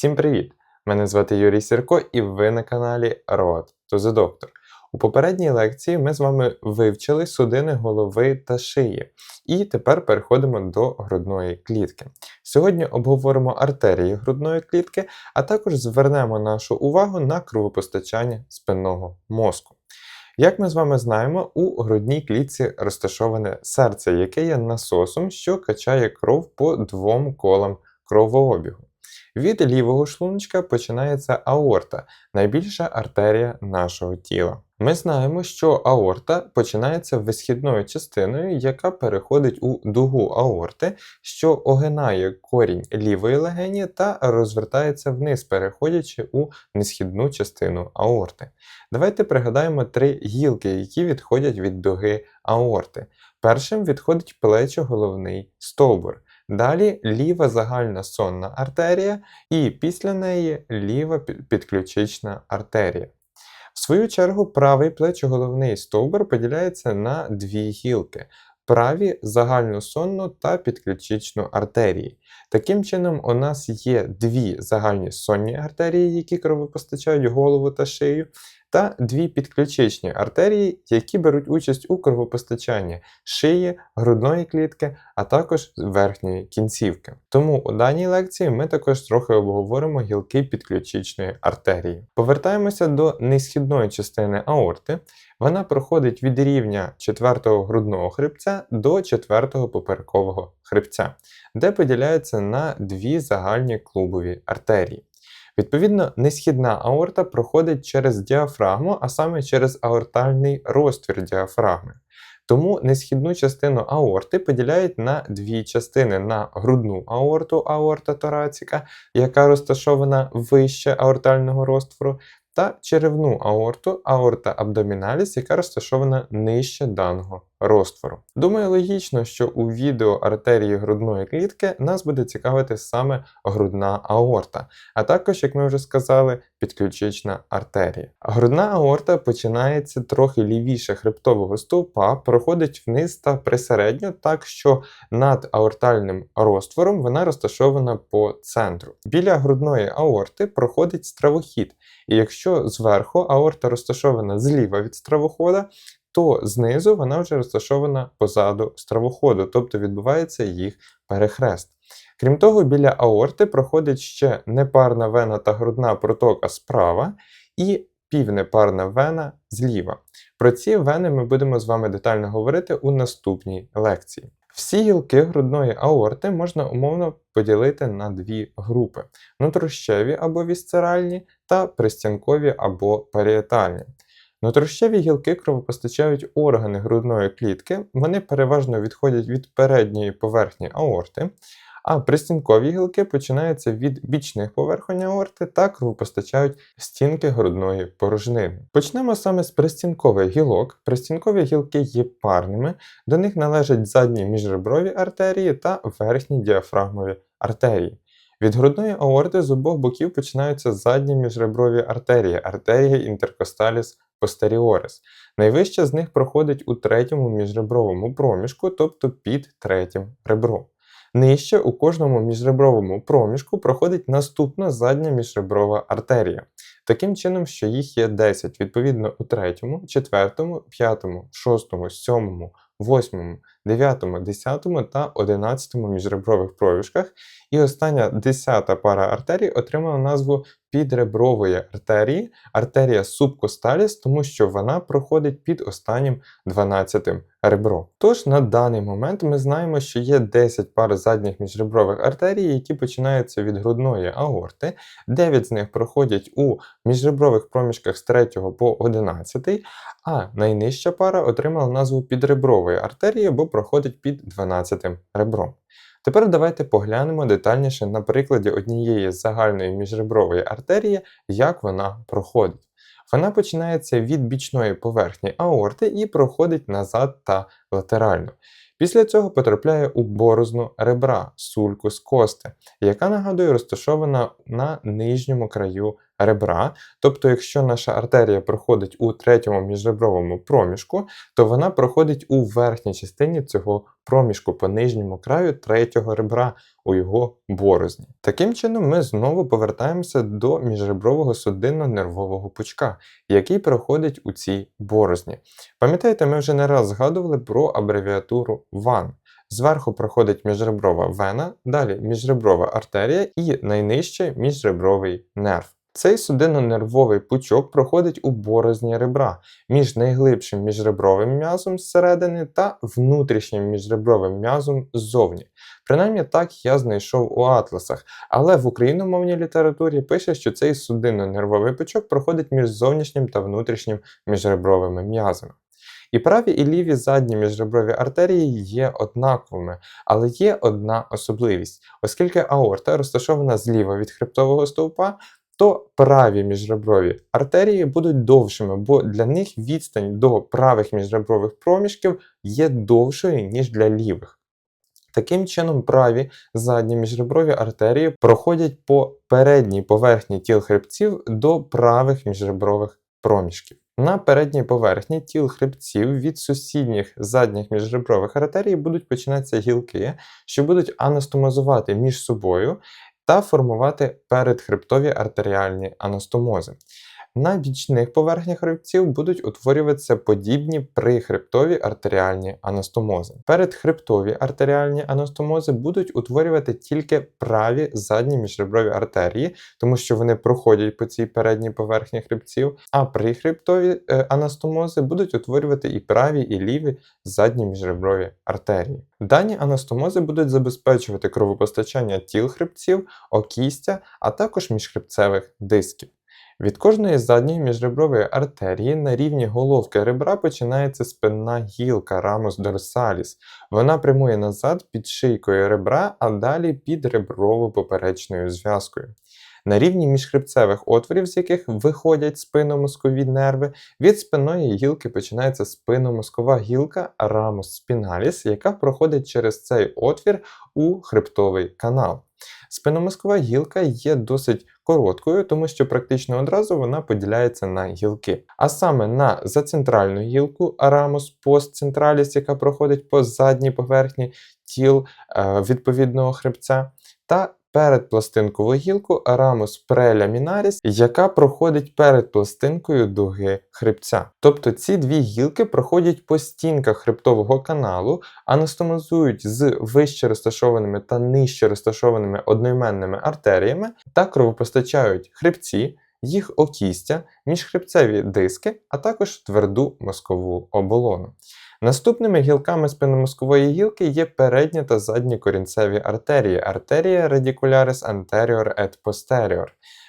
Всім привіт! Мене звати Юрій Сірко, і ви на каналі Road to the Doctor. У попередній лекції ми з вами вивчили судини голови та шиї, і тепер переходимо до грудної клітки. Сьогодні обговоримо артерії грудної клітки, а також звернемо нашу увагу на кровопостачання спинного мозку. Як ми з вами знаємо, у грудній клітці розташоване серце, яке є насосом, що качає кров по двом колам кровообігу. Від лівого шлуночка починається аорта, найбільша артерія нашого тіла. Ми знаємо, що аорта починається висхідною частиною, яка переходить у дугу аорти, що огинає корінь лівої легені та розвертається вниз, переходячи у несхідну частину аорти. Давайте пригадаємо три гілки, які відходять від дуги аорти. Першим відходить плечо-головний стовбур. Далі ліва загальна сонна артерія, і після неї ліва підключична артерія. В свою чергу, правий плечоголовний стовбур поділяється на дві гілки. Праві загальну сонну та підключичну артерії. Таким чином, у нас є дві загальні сонні артерії, які кровопостачають голову та шию, та дві підключичні артерії, які беруть участь у кровопостачанні шиї, грудної клітки, а також верхньої кінцівки. Тому у даній лекції ми також трохи обговоримо гілки підключичної артерії. Повертаємося до несхідної частини аорти. Вона проходить від рівня 4-го грудного хребця до 4-го поперекового хребця, де поділяється на дві загальні клубові артерії. Відповідно, несхідна аорта проходить через діафрагму, а саме через аортальний розтвір діафрагми. Тому несхідну частину аорти поділяють на дві частини: на грудну аорту аорта тораціка, яка розташована вище аортального розтвору, та черевну аорту аорта абдоміналіс, яка розташована нижче даного розтвору. Думаю, логічно, що у відео артерії грудної клітки нас буде цікавити саме грудна аорта, а також, як ми вже сказали, підключична артерія. Грудна аорта починається трохи лівіше хребтового стовпа, проходить вниз та присередньо, так що над аортальним розтвором вона розташована по центру. Біля грудної аорти проходить стравохід, і якщо зверху аорта розташована зліва від стравохода, то знизу вона вже розташована позаду стравоходу, тобто відбувається їх перехрест. Крім того, біля аорти проходить ще непарна вена та грудна протока справа і півнепарна вена зліва. Про ці вени ми будемо з вами детально говорити у наступній лекції. Всі гілки грудної аорти можна умовно поділити на дві групи: внутрощеві або вісцеральні та пристянкові або паріетальні. Внутрішньові гілки кровопостачають органи грудної клітки, вони переважно відходять від передньої поверхні аорти, а пристінкові гілки починаються від бічних поверхонь аорти та кровопостачають стінки грудної порожнини. Почнемо саме з пристінкових гілок. Пристінкові гілки є парними, до них належать задні міжреброві артерії та верхні діафрагмові артерії. Від грудної аорти з обох боків починаються задні міжреброві артерії, артерії інтеркосталіс постеріорис. Найвища з них проходить у третьому міжребровому проміжку, тобто під третім ребром. Нижче у кожному міжребровому проміжку проходить наступна задня міжреброва артерія. Таким чином, що їх є 10, відповідно у третьому, четвертому, п'ятому, шостому, сьомому, восьмому, 9, 10 та 11 міжребрових проміжках, і остання 10 пара артерій отримала назву підребрової артерії, артерія субкосталіс, тому що вона проходить під останнім 12 ребром. Тож на даний момент ми знаємо, що є 10 пар задніх міжребрових артерій, які починаються від грудної аорти, 9 з них проходять у міжребрових проміжках з 3 по 11, а найнижча пара отримала назву підребрової артерії, бо проходить під 12 ребром. Тепер давайте поглянемо детальніше на прикладі однієї загальної міжребрової артерії, як вона проходить. Вона починається від бічної поверхні аорти і проходить назад та латерально. Після цього потрапляє у борозну ребра, сульку з кости, яка нагадує розташована на нижньому краю ребра. Тобто, якщо наша артерія проходить у третьому міжребровому проміжку, то вона проходить у верхній частині цього проміжку по нижньому краю третього ребра у його борозні. Таким чином, ми знову повертаємося до міжребрового судинно-нервового пучка, який проходить у цій борозні. Пам'ятаєте, ми вже не раз згадували про абревіатуру ВАН. Зверху проходить міжреброва вена, далі міжреброва артерія і найнижче міжребровий нерв. Цей судинно-нервовий пучок проходить у борозні ребра між найглибшим міжребровим м'язом зсередини та внутрішнім міжребровим м'язом ззовні. Принаймні так я знайшов у атласах, але в україномовній літературі пише, що цей судинно-нервовий пучок проходить між зовнішнім та внутрішнім міжребровими м'язами. І праві і ліві задні міжреброві артерії є однаковими, але є одна особливість, оскільки аорта розташована зліва від хребтового стовпа, то праві міжреброві артерії будуть довшими, бо для них відстань до правих міжребрових проміжків є довшою, ніж для лівих. Таким чином, праві задні міжреброві артерії проходять по передній поверхні тіл хребців до правих міжребрових проміжків. На передній поверхні тіл хребців від сусідніх задніх міжребрових артерій будуть починатися гілки, що будуть анастомозувати між собою та формувати передхребтові артеріальні анастомози. На бічних поверхнях хребців будуть утворюватися подібні прихребтові артеріальні анастомози. Передхребтові артеріальні анастомози будуть утворювати тільки праві задні міжреброві артерії, тому що вони проходять по цій передній поверхні хребців, а прихребтові е, анастомози будуть утворювати і праві, і ліві задні міжреброві артерії. Дані анастомози будуть забезпечувати кровопостачання тіл хребців, окістя, а також міжхребцевих дисків. Від кожної задньої міжребрової артерії на рівні головки ребра починається спинна гілка рамус дорсаліс. Вона прямує назад під шийкою ребра, а далі під реброво-поперечною зв'язкою. На рівні міжхребцевих отворів, з яких виходять спинномозкові нерви, від спинної гілки починається спинномозкова гілка рамус спіналіс, яка проходить через цей отвір у хребтовий канал. Спинномозкова гілка є досить короткою, тому що практично одразу вона поділяється на гілки. А саме на зацентральну гілку Арамус постцентраліс, яка проходить по задній поверхні тіл е, відповідного хребця, та передпластинкову гілку рамус прелямінаріс, яка проходить перед пластинкою дуги хребця. Тобто ці дві гілки проходять по стінках хребтового каналу, анастомозують з вище розташованими та нижче розташованими одноіменними артеріями та кровопостачають хребці. Їх окістя, міжхребцеві диски, а також тверду мозкову оболону. Наступними гілками спинномозкової гілки є передня та задні корінцеві артерії, артерія radicularis anterior et posterior.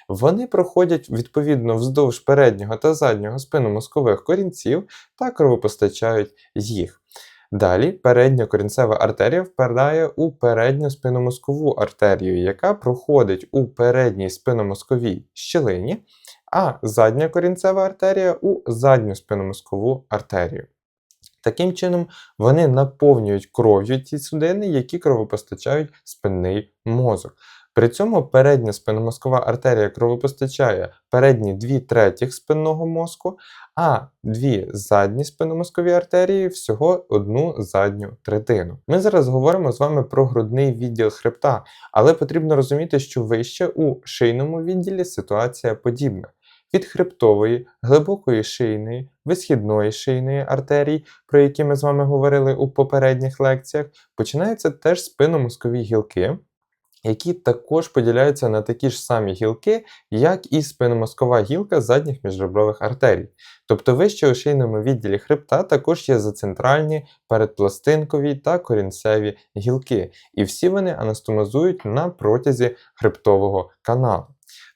Вони проходять відповідно вздовж переднього та заднього спинномозкових корінців та кровопостачають їх. Далі передня корінцева артерія впадає у передню спинномозкову артерію, яка проходить у передній спинномозковій щілині, а задня корінцева артерія у задню спинномозкову артерію. Таким чином, вони наповнюють кров'ю ті судини, які кровопостачають спинний мозок. При цьому передня спинномозкова артерія кровопостачає передні 2 третіх спинного мозку, а дві задні спинномозкові артерії всього одну задню третину. Ми зараз говоримо з вами про грудний відділ хребта, але потрібно розуміти, що вище у шийному відділі ситуація подібна від хребтової, глибокої шийної, висхідної шийної артерій, про які ми з вами говорили у попередніх лекціях, починаються теж спинномозкові гілки. Які також поділяються на такі ж самі гілки, як і спинномозкова гілка задніх міжребрових артерій. Тобто вище у шийному відділі хребта також є зацентральні, передпластинкові та корінцеві гілки, і всі вони анастомозують на протязі хребтового каналу.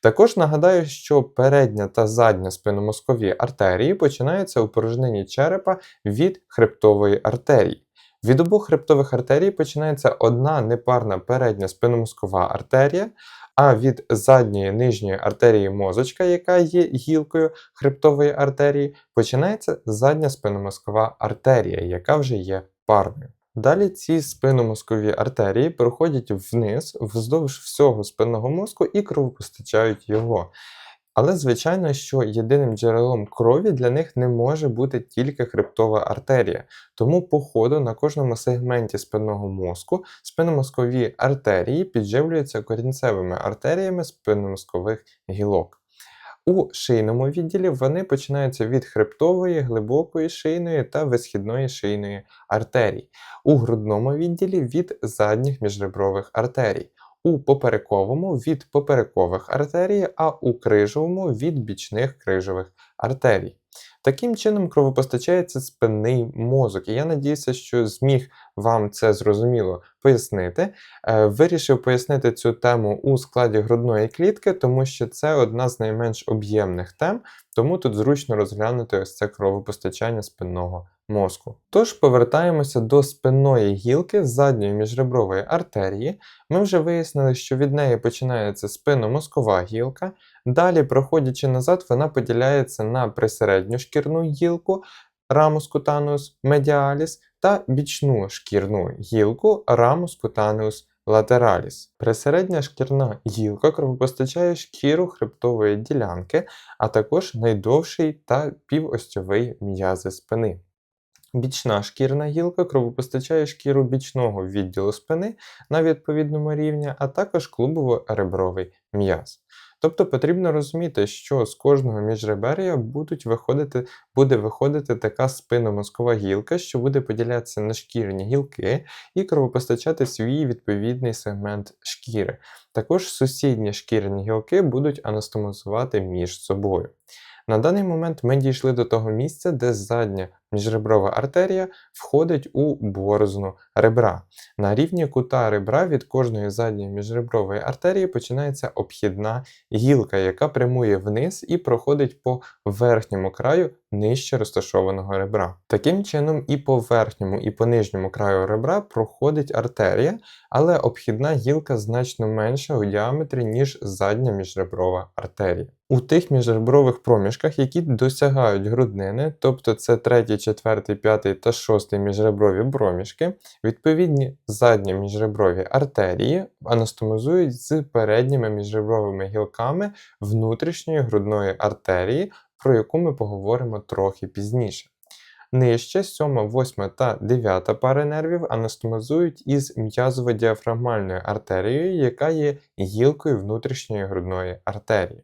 Також нагадаю, що передня та задня спинномозкові артерії починаються у порожнині черепа від хребтової артерії. Від обох хребтових артерій починається одна непарна передня спинномозкова артерія, а від задньої нижньої артерії мозочка, яка є гілкою хребтової артерії, починається задня спинномозкова артерія, яка вже є парною. Далі ці спинномозкові артерії проходять вниз вздовж всього спинного мозку і кровопостачають його. Але звичайно, що єдиним джерелом крові для них не може бути тільки хребтова артерія. Тому, по ходу, на кожному сегменті спинного мозку спинномозкові артерії підживлюються корінцевими артеріями спинномозкових гілок. У шийному відділі вони починаються від хребтової, глибокої шийної та висхідної шийної артерій, у грудному відділі від задніх міжребрових артерій, у поперековому від поперекових артерій, а у крижовому від бічних крижових артерій. Таким чином кровопостачається спинний мозок, і я надіюся, що зміг вам це зрозуміло пояснити. Е, Вирішив пояснити цю тему у складі грудної клітки, тому що це одна з найменш об'ємних тем, тому тут зручно розглянути ось це кровопостачання спинного мозку. Тож повертаємося до спинної гілки задньої міжребрової артерії. Ми вже вияснили, що від неї починається спинномозкова гілка. Далі, проходячи назад, вона поділяється на присередню шкірну гілку рамус cutaneus medialis та бічну шкірну гілку рамус cutaneus lateralis. Присередня шкірна гілка кровопостачає шкіру хребтової ділянки, а також найдовший та півостьовий м'язи спини. Бічна шкірна гілка кровопостачає шкіру бічного відділу спини на відповідному рівні, а також клубово-ребровий м'яз. Тобто потрібно розуміти, що з кожного міжребер'я будуть виходити, буде виходити така спинномозкова гілка, що буде поділятися на шкірні гілки і кровопостачати свій відповідний сегмент шкіри. Також сусідні шкірні гілки будуть анастомозувати між собою. На даний момент ми дійшли до того місця, де задня міжреброва артерія входить у борозну ребра. На рівні кута ребра від кожної задньої міжребрової артерії починається обхідна гілка, яка прямує вниз і проходить по верхньому краю нижче розташованого ребра. Таким чином, і по верхньому, і по нижньому краю ребра проходить артерія, але обхідна гілка значно менша у діаметрі, ніж задня міжреброва артерія. У тих міжребрових проміжках, які досягають груднини, тобто це 3, 4, 5 та 6 міжреброві проміжки, відповідні задні міжреброві артерії анастомозують з передніми міжребровими гілками внутрішньої грудної артерії, про яку ми поговоримо трохи пізніше. Нижче 7, 8 та 9 пари нервів анастомозують із м'язово-діафрагмальною артерією, яка є гілкою внутрішньої грудної артерії.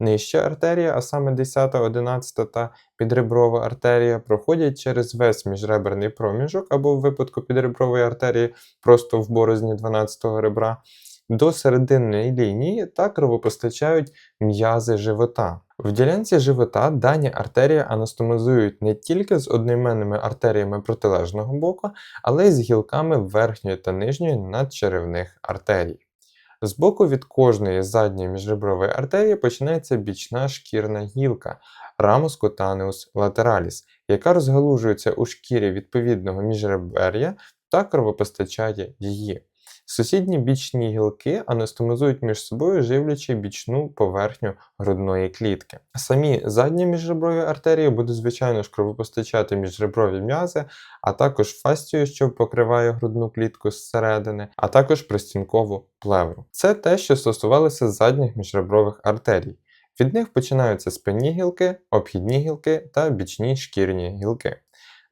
Нижча артерія, а саме 10, 11 та підреброва артерія, проходять через весь міжреберний проміжок або в випадку підребрової артерії просто в борозні 12-го ребра, до серединної лінії та кровопостачають м'язи живота. В ділянці живота дані артерії анастомозують не тільки з одноіменними артеріями протилежного боку, але й з гілками верхньої та нижньої надчеревних артерій. Збоку від кожної задньої міжребрової артерії починається бічна шкірна гілка ramus cutaneus lateralis, яка розгалужується у шкірі відповідного міжребер'я та кровопостачає її. Сусідні бічні гілки анастомозують між собою, живлячи бічну поверхню грудної клітки. Самі задні міжреброві артерії будуть, звичайно ж, кровопостачати міжреброві м'язи, а також фастію, що покриває грудну клітку зсередини, а також пристінкову плевру. Це те, що стосувалося задніх міжребрових артерій. Від них починаються спинні гілки, обхідні гілки та бічні шкірні гілки.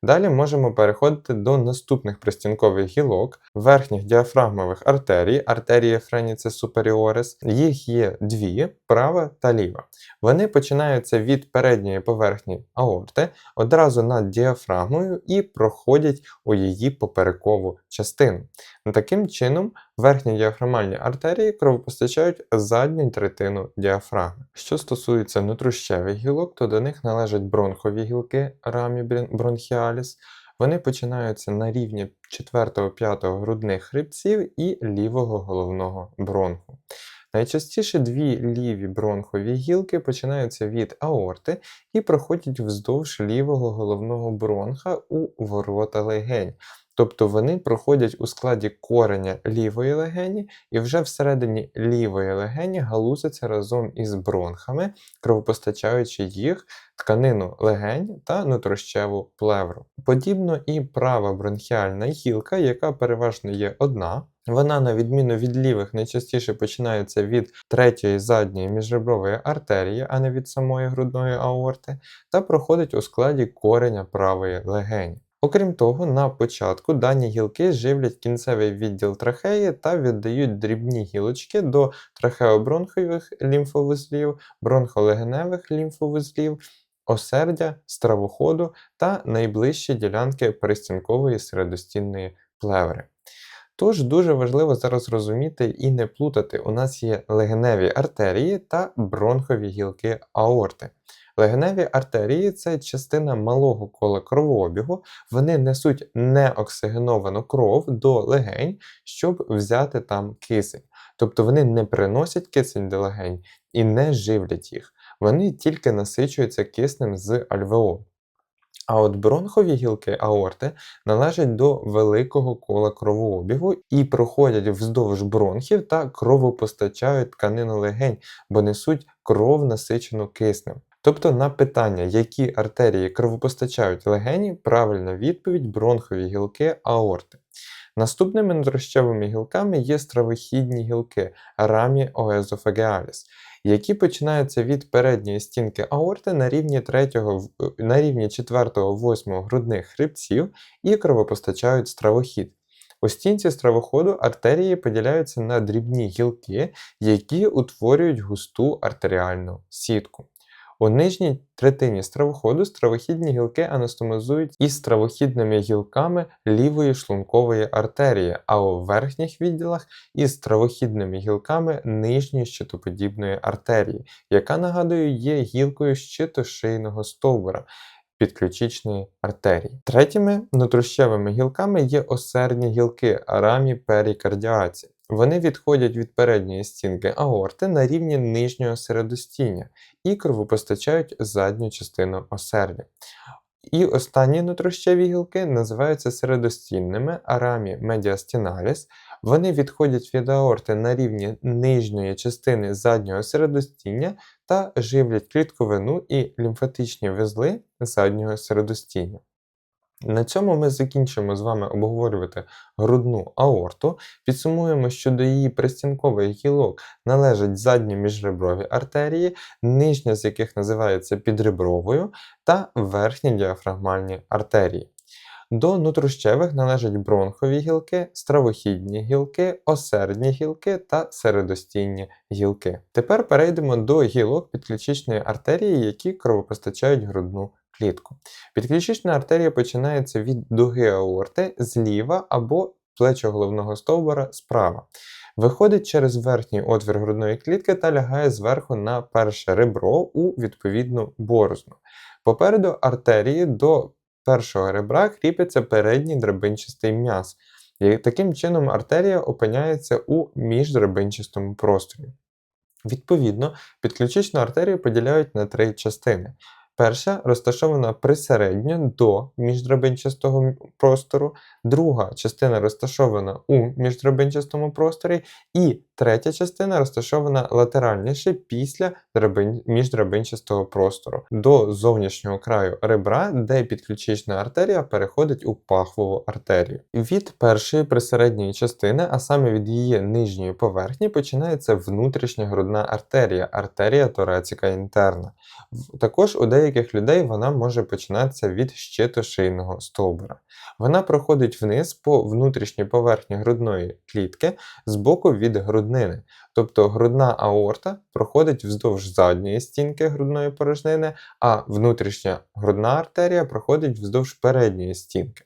Далі можемо переходити до наступних пристінкових гілок, верхніх діафрагмових артерій, артерії френіце суперіорис. Їх є дві, права та ліва. Вони починаються від передньої поверхні аорти, одразу над діафрагмою і проходять у її поперекову частину. Таким чином, верхні діафрамальні артерії кровопостачають задню третину діафрагми. Що стосується внутрішневих гілок, то до них належать бронхові гілки рамі бронхіаліс. Вони починаються на рівні 4-5 грудних хребців і лівого головного бронху. Найчастіше дві ліві бронхові гілки починаються від аорти і проходять вздовж лівого головного бронха у ворота легень, Тобто вони проходять у складі кореня лівої легені, і вже всередині лівої легені галузяться разом із бронхами, кровопостачаючи їх тканину легень та нутрощеву плевру. Подібно і права бронхіальна гілка, яка переважно є одна. Вона, на відміну від лівих, найчастіше починається від третьої задньої міжребрової артерії, а не від самої грудної аорти, та проходить у складі кореня правої легені. Окрім того, на початку дані гілки живлять кінцевий відділ трахеї та віддають дрібні гілочки до трахеобронхових лімфовузлів, бронхолегеневих лімфовузлів, осердя, стравоходу та найближчі ділянки перестінкової середостінної плеври. Тож дуже важливо зараз розуміти і не плутати, у нас є легеневі артерії та бронхові гілки аорти. Легеневі артерії це частина малого кола кровообігу, вони несуть неоксигеновану кров до легень, щоб взяти там кисень. Тобто вони не приносять кисень до легень і не живлять їх. Вони тільки насичуються киснем з альвеол. А от бронхові гілки аорти належать до великого кола кровообігу і проходять вздовж бронхів та кровопостачають тканину легень, бо несуть кров насичену киснем. Тобто на питання, які артерії кровопостачають легені, правильна відповідь бронхові гілки аорти. Наступними надрощевими гілками є стравохідні гілки рамі оезофагеаліс, які починаються від передньої стінки аорти на рівні 3, на рівні 4-8 грудних хребців і кровопостачають стравохід. У стінці стравоходу артерії поділяються на дрібні гілки, які утворюють густу артеріальну сітку. У нижній третині стравоходу стравохідні гілки анастомозують із стравохідними гілками лівої шлункової артерії, а у верхніх відділах із стравохідними гілками нижньої щитоподібної артерії, яка, нагадую, є гілкою щитошийного стовбура. Підключичної артерії. Третіми внутрощевими гілками є осердні гілки арамі перікардіаці. Вони відходять від передньої стінки аорти на рівні нижнього середостіння і кровопостачають задню частину осердя. І останні нутрощеві гілки називаються середостінними арамі медіастіналіс. Вони відходять від аорти на рівні нижньої частини заднього середостіння та живлять клітковину і лімфатичні вузли заднього середостіння. На цьому ми закінчимо з вами обговорювати грудну аорту. Підсумуємо, що до її пристінкових гілок належать задні міжреброві артерії, нижня з яких називається підребровою, та верхні діафрагмальні артерії. До нутрощевих належать бронхові гілки, стравохідні гілки, осердні гілки та середостінні гілки. Тепер перейдемо до гілок підключичної артерії, які кровопостачають грудну клітку. Підключична артерія починається від дуги аорти зліва або плечо головного стовбура справа. Виходить через верхній отвір грудної клітки та лягає зверху на перше ребро у відповідну борозну. Попереду артерії до першого ребра кріпиться передній драбинчастий м'яз. І таким чином артерія опиняється у міждрабинчастому просторі. Відповідно, підключичну артерію поділяють на три частини. Перша розташована присередньо до міждрабинчастого простору, друга частина розташована у міждрабинчастому просторі, і третя частина розташована латеральніше після драбин... міждрабинчастого простору до зовнішнього краю ребра, де підключична артерія переходить у пахвову артерію. Від першої присередньої частини, а саме від її нижньої поверхні, починається внутрішня грудна артерія, артерія торацика інтерна. Також у деяких людей вона може починатися від щитошийного стовбура. Вона проходить вниз по внутрішній поверхні грудної клітки з боку від груднини. Тобто грудна аорта проходить вздовж задньої стінки грудної порожнини, а внутрішня грудна артерія проходить вздовж передньої стінки.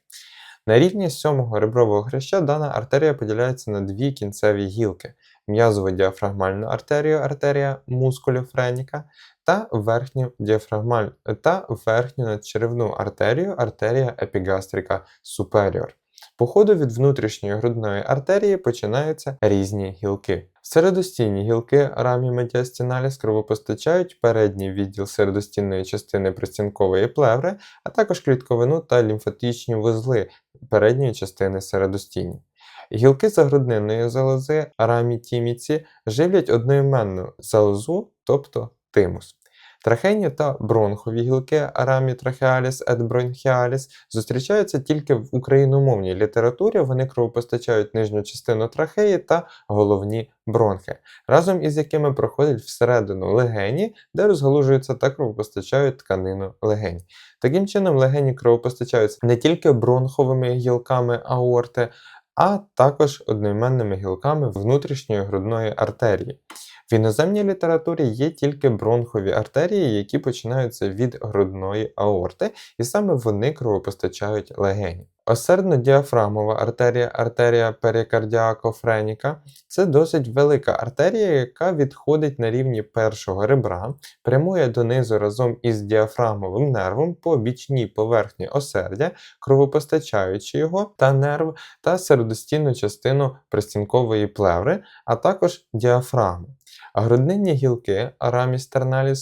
На рівні сьомого ребрового хреща дана артерія поділяється на дві кінцеві гілки: м'язово діафрагмальну артерію, артерія мускуліфреніка та верхню діафрагмаль та верхню надчеревну артерію, артерія епігастрика суперіор. По ходу від внутрішньої грудної артерії починаються різні гілки. Середостінні гілки рамі медіастіналіс кровопостачають передній відділ середостінної частини пристінкової плеври, а також клітковину та лімфатичні вузли передньої частини середостіння. Гілки загруднинної залози рамі-тіміці живлять одноіменну залозу, тобто тимус. Трахейні та бронхові гілки Арамітрахеаліс et bronchialis зустрічаються тільки в україномовній літературі. Вони кровопостачають нижню частину трахеї та головні бронхи, разом із якими проходять всередину легені, де розгалужуються та кровопостачають тканину легень. Таким чином, легені кровопостачаються не тільки бронховими гілками аорти, а також одноіменними гілками внутрішньої грудної артерії. В іноземній літературі є тільки бронхові артерії, які починаються від грудної аорти, і саме вони кровопостачають легені. Осердно-діафрагмова артерія, артерія перикардіакофреніка це досить велика артерія, яка відходить на рівні першого ребра, прямує донизу разом із діафрагмовим нервом по бічній поверхні осердя, кровопостачаючи його та нерв та середостінну частину пристінкової плеври, а також діафрагму. Грудинні гілки араміс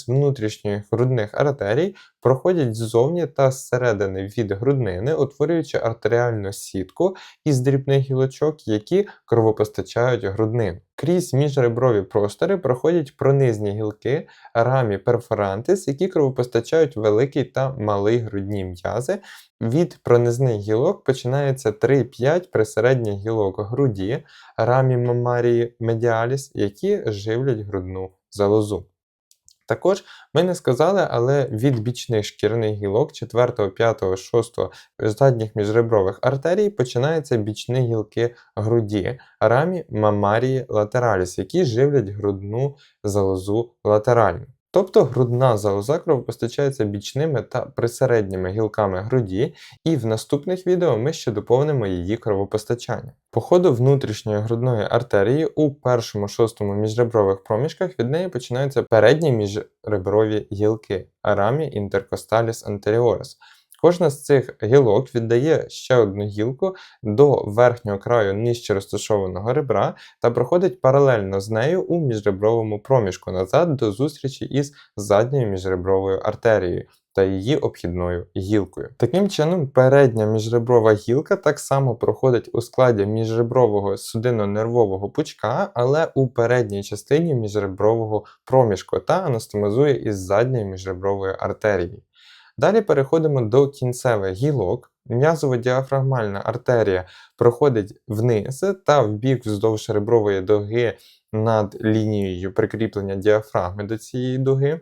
внутрішніх грудних артерій проходять ззовні та зсередини від груднини, утворюючи артеріальну сітку із дрібних гілочок, які кровопостачають груднину. Крізь міжреброві простори проходять пронизні гілки рамі перфорантис, які кровопостачають великий та малий грудні м'язи. Від пронизних гілок починається 3-5 присередніх гілок груді, рамі мамарії медіаліс, які живлять грудну залозу. Також ми не сказали, але від бічних шкірних гілок 4, 5, 6 задніх міжребрових артерій починаються бічні гілки груді, рамі мамарії латераліс, які живлять грудну залозу латерально. Тобто грудна залоза кровопостачається бічними та присередніми гілками груді, і в наступних відео ми ще доповнимо її кровопостачання. По ходу внутрішньої грудної артерії у першому шостому міжребрових проміжках від неї починаються передні міжреброві гілки арамі інтеркосталіс anterioris, Кожна з цих гілок віддає ще одну гілку до верхнього краю нижче розташованого ребра та проходить паралельно з нею у міжребровому проміжку назад до зустрічі із задньою міжребровою артерією та її обхідною гілкою. Таким чином, передня міжреброва гілка так само проходить у складі міжребрового судинно-нервового пучка, але у передній частині міжребрового проміжку та анастомозує із задньої міжребрової артерії. Далі переходимо до кінцевих гілок. М'язово-діафрагмальна артерія проходить вниз та в бік вздовж ребрової дуги над лінією прикріплення діафрагми до цієї дуги.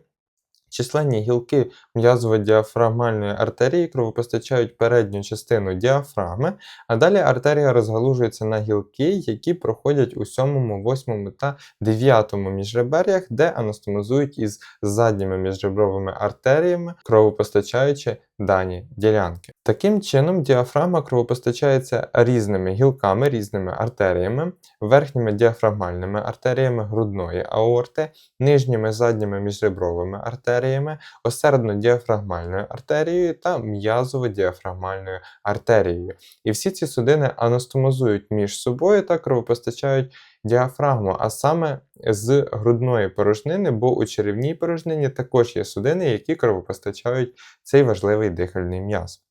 Численні гілки м'язово-діафрагмальної артерії кровопостачають передню частину діафрагми, а далі артерія розгалужується на гілки, які проходять у 7, 8 та 9 міжребер'ях, де анастомозують із задніми міжребровими артеріями, кровопостачаючи дані ділянки. Таким чином, діафрагма кровопостачається різними гілками, різними артеріями, верхніми діафрагмальними артеріями грудної аорти, нижніми задніми міжребровими артеріями, осердно-діафрагмальною артерією та м'язово-діафрагмальною артерією. І всі ці судини анастомозують між собою та кровопостачають діафрагму, а саме з грудної порожнини, бо у черевній порожнині також є судини, які кровопостачають цей важливий дихальний м'яз.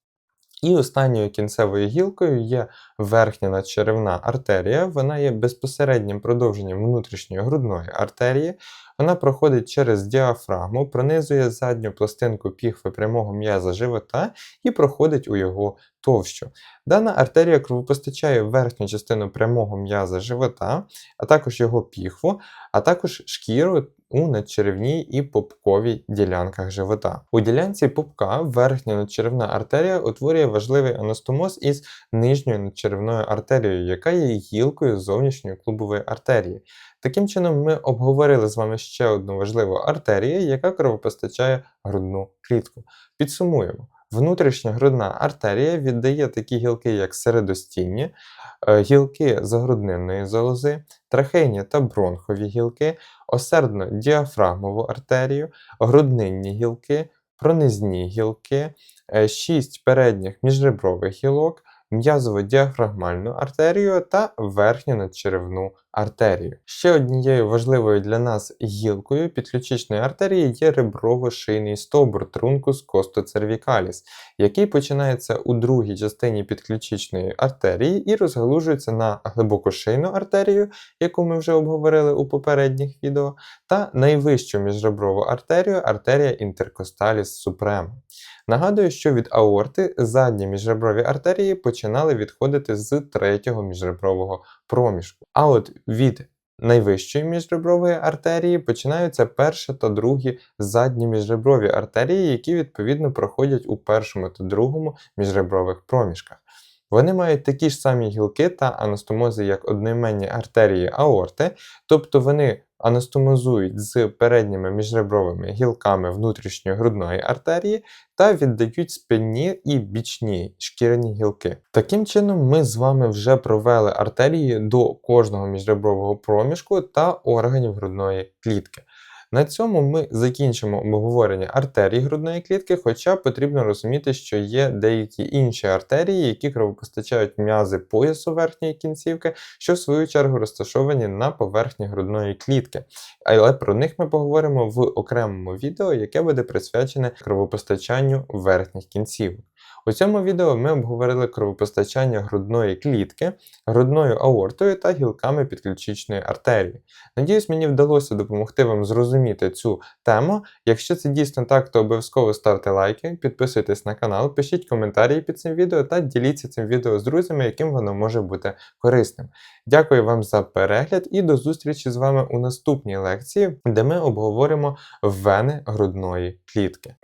І останньою кінцевою гілкою є верхня надчеревна артерія, вона є безпосереднім продовженням внутрішньої грудної артерії, вона проходить через діафрагму, пронизує задню пластинку піхви прямого м'яза живота і проходить у його товщу. Дана артерія кровопостачає верхню частину прямого м'яза живота, а також його піхву, а також шкіру у надчеревній і попковій ділянках живота. У ділянці попка верхня надчеревна артерія утворює важливий анастомоз із нижньою надчеревною артерією, яка є гілкою зовнішньої клубової артерії. Таким чином, ми обговорили з вами ще одну важливу артерію, яка кровопостачає грудну клітку. Підсумуємо. Внутрішня грудна артерія віддає такі гілки, як середостінні, е, гілки загруднинної залози, трахейні та бронхові гілки, осердно-діафрагмову артерію, груднинні гілки, пронизні гілки, 6 е, передніх міжребрових гілок, м'язово-діафрагмальну артерію та верхню надчеревну артерію. Ще однією важливою для нас гілкою підключичної артерії є реброво-шийний стовбур трункус costocervicalis, який починається у другій частині підключичної артерії і розгалужується на глибокошийну артерію, яку ми вже обговорили у попередніх відео, та найвищу міжреброву артерію артерія intercostalis suprema. Нагадую, що від аорти задні міжреброві артерії починали відходити з третього міжребрового проміжку. А от від найвищої міжребрової артерії починаються перша та другі задні міжреброві артерії, які відповідно проходять у першому та другому міжребрових проміжках. Вони мають такі ж самі гілки та анастомози, як одноіменні артерії аорти, тобто вони анастомозують з передніми міжребровими гілками внутрішньої грудної артерії та віддають спинні і бічні шкіряні гілки. Таким чином, ми з вами вже провели артерії до кожного міжребрового проміжку та органів грудної клітки. На цьому ми закінчимо обговорення артерій грудної клітки, хоча потрібно розуміти, що є деякі інші артерії, які кровопостачають м'язи поясу верхньої кінцівки, що в свою чергу розташовані на поверхні грудної клітки. Але про них ми поговоримо в окремому відео, яке буде присвячене кровопостачанню верхніх кінцівок. У цьому відео ми обговорили кровопостачання грудної клітки, грудною аортою та гілками підключичної артерії. Надіюсь, мені вдалося допомогти вам зрозуміти цю тему. Якщо це дійсно так, то обов'язково ставте лайки, підписуйтесь на канал, пишіть коментарі під цим відео та діліться цим відео з друзями, яким воно може бути корисним. Дякую вам за перегляд і до зустрічі з вами у наступній лекції, де ми обговоримо вени грудної клітки.